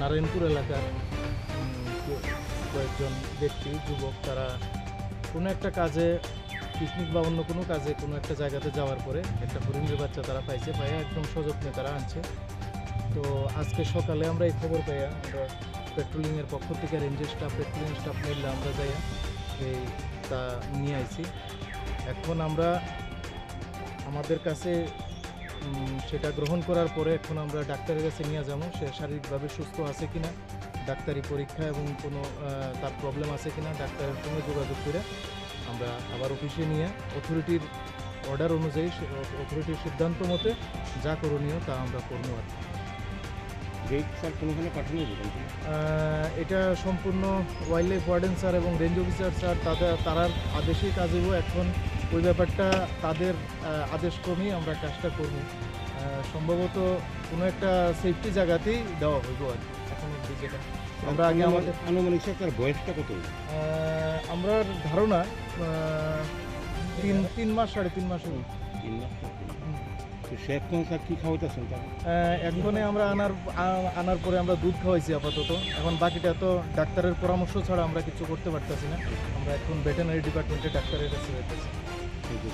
নারায়ণপুর এলাকার কয়েকজন ব্যক্তি, যুবক, তারা কোনো একটা কাজে পিকনিক বা অন্য কোনো কাজে কোনো একটা জায়গাতে যাওয়ার পরে একটা হরিণের বাচ্চা তারা পাইছে, পাইয়া একদম সযত্নে তারা আনছে। তো আজকে সকালে আমরা এই খবর পাইয়া আমরা পেট্রোলিংয়ের পক্ষ থেকে রেঞ্জের স্টাফ পেট্রোলিং স্টাফ মিললে আমরা যাইয়া এই তা নিয়ে আইছি। এখন আমরা আমাদের কাছে সেটা গ্রহণ করার পরে এখন আমরা ডাক্তারের কাছে নিয়ে যাব, সে শারীরিকভাবে সুস্থ আছে কিনা, ডাক্তারি পরীক্ষা এবং কোনো তার প্রবলেম আছে কিনা, ডাক্তারের সঙ্গে যোগাযোগ করে আমরা আবার অফিসে নিয়ে অথরিটির অর্ডার অনুযায়ী অথরিটির সিদ্ধান্ত মতে যা করণীয় তা আমরা করব আর কি। কোনোখানে পাঠানো এটা সম্পূর্ণ ওয়াইল্ড লাইফ ওয়ার্ডেন স্যার এবং রেঞ্জ অফিসার স্যার তাদের তারার আদেশেই কাজ হইব। এখন ওই ব্যাপারটা তাদের আদেশক্রমেই আমরা কাজটা করব। সম্ভবত কোনো একটা সেফটি জায়গাতেই দেওয়া হইব আর কি। এখন অবধি যেটা। আমরা আগে আমাদের আনুমানিক স্যার বয়সটা কত আমরা ধারণা তিন তিন মাস সাড়ে তিন মাস। তিন। তো সে এখন কী খাওয়াইতেছেন তার আমরা আনার আনার পরে আমরা দুধ খাওয়াইছি আপাতত। এখন বাকিটা তো ডাক্তারের পরামর্শ ছাড়া আমরা কিছু করতে পারতেছি না। আমরা এখন ভেটেনারি ডিপার্টমেন্টে ডাক্তারের কাছে যেতেছি